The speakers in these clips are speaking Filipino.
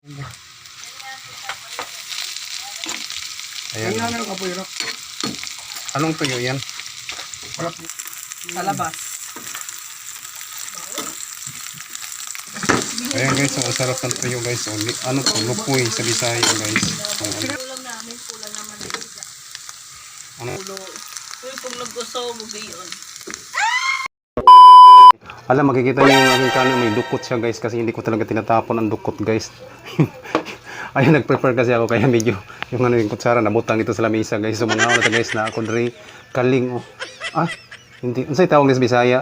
Ayan. Ayan na kapoy ro. Anong tuyo yan? Wala Sa labas. Ayan guys, ang sarap ng tuyo guys. O, ano to, lupoy sa Bisaya guys. O, ano, Ulam namin, pula naman ano, Ulo. Uy, kung naggusaw mo gayon. Alam, makikita niyo yung aking kanin, may dukot siya guys kasi hindi ko talaga tinatapon ang dukot guys. Ayun, nag-prepare kasi ako kaya medyo yung ano yung kutsara nabutang dito sa lamesa guys. So mga ano to guys na ako dre kaling oh. Ah, hindi. Unsay tawag ni sa Bisaya?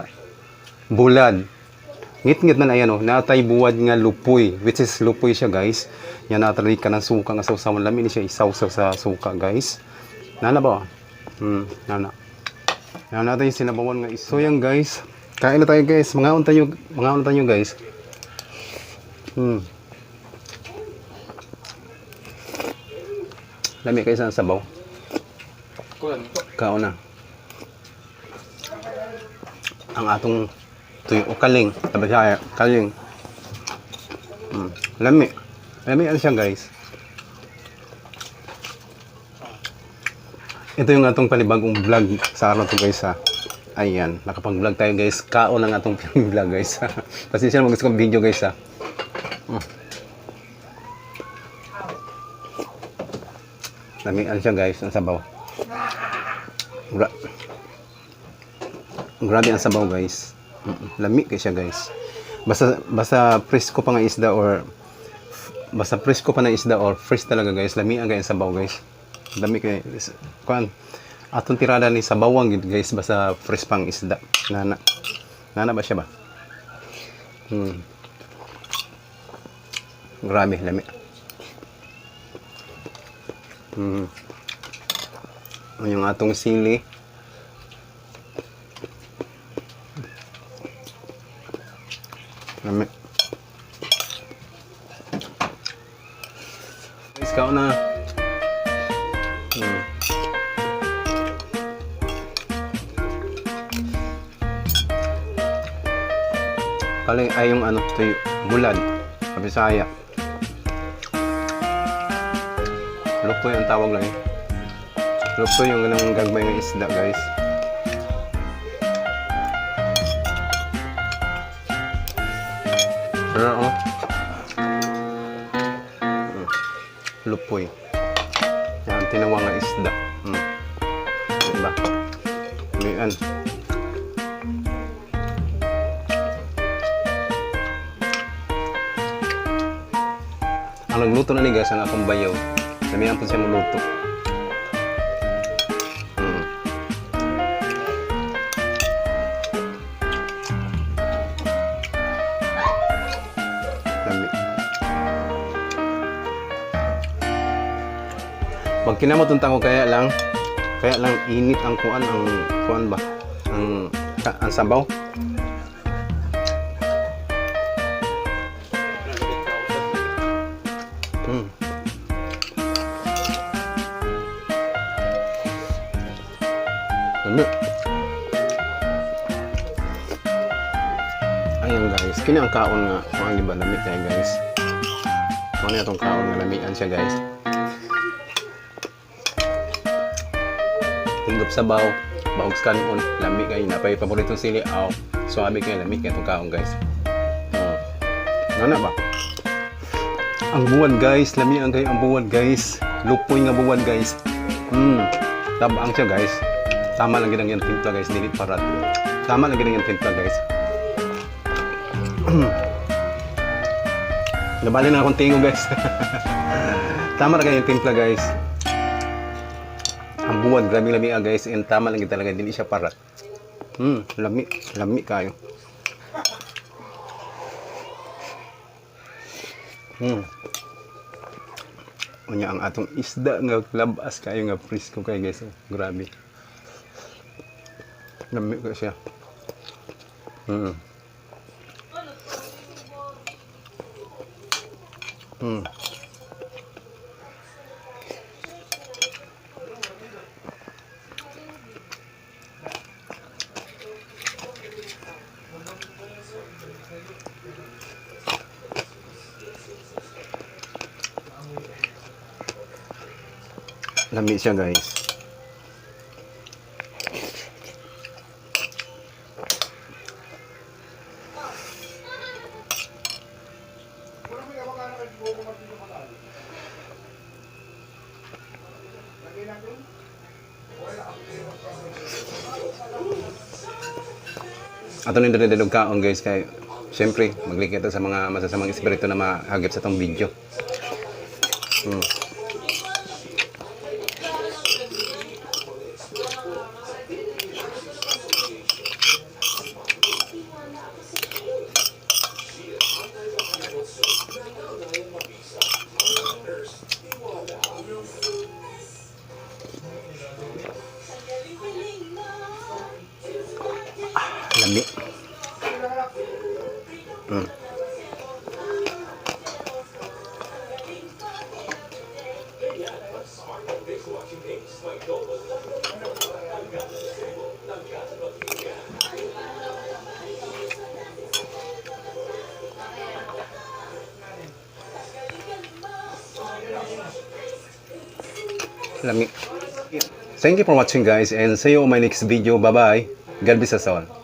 Bulad. Ngit-ngit man ayan oh, natay buwad nga lupoy, which is lupoy siya guys. Yan natay ka ng suka nga sausawan lamin ni siya isawsaw sa suka guys. Nana ba? Hmm, nana. Natin yung sinabawan nga is. So yan guys, kain na tayo guys. Mga on tayo, mga on tayo guys. Hmm. Lami kayo sa sabaw. Kaon na. Ang atong tuyo o kaling. Sabi siya, kaling. Hmm. Lami. Lami ano siya guys. Ito yung atong panibagong vlog sa araw to guys ha. Ayan, nakapag-vlog tayo guys. Kaon ang atong vlog guys. Pasensya na gusto kong video guys ha. Hmm. Lami ano siya guys, ang sabaw. Gra Grabe ang sabaw guys. Lami kay siya guys. Basta basta presko pa nga isda or basta presko pa na isda or fresh talaga guys. Lami ang sabaw guys. Lami kay kuan atong tirada ni sabawang gid guys basta fresh pang isda. Nana. Nana ba siya ba? Hmm. Grabe, lami. Hmm. Yung atong sili. Lami. Guys, kao na. Kaling ay yung ano, to bulad. Sa Bisaya. Lupoy ang tawag lang eh. Lupoy yung ganang gagmay ng isda guys. Pero oh. Mm. Lupoy. Yan, tinawang nga isda. Mm. Diba? Yan. Ang nagluto na ni guys, ang akong bayaw. Damihan po siya maluto. Mm. Lami. Pag kinamot ang tango kaya lang, kaya lang init ang kuan ang kuan ba? Ang ang sabaw. Ayan guys, kini ang kaon nga, mga di ba lami kaya guys. Ano na itong kaon nga lamian siya guys. Tinggop sa baw, bahog sa kanon, lami kayo na pa paboritong sili aw. Suabe kayo lami kaya itong kaon guys. Oh. Ano na ba? Ang buwan guys, lami ang kayo ang buwan guys. Lupoy nga buwan guys. Hmm. Tabang siya guys. Tama lang ginang yung timpla guys, dili parat. Tama lang ginang yung timpla guys. Nabali na akong tingo guys. tama lang yung timpla guys. Ang buwan, grabe lami ah guys. And tama lang yun talaga, dili siya parat. Hmm, lami, lami kayo. Hmm. Unya ang atong isda nga labas kayo nga frisco kay guys. Oh, grabe. Lami ko siya. Hmm. Hmm. Lami siya guys. Ato nang dinidilog kaon guys kay Siyempre, maglikit sa mga masasamang espiritu na mahagip sa tong video. Hmm. Lami. Hmm. Lami. Thank you for watching guys and see you on my next video. Bye bye. God bless us all.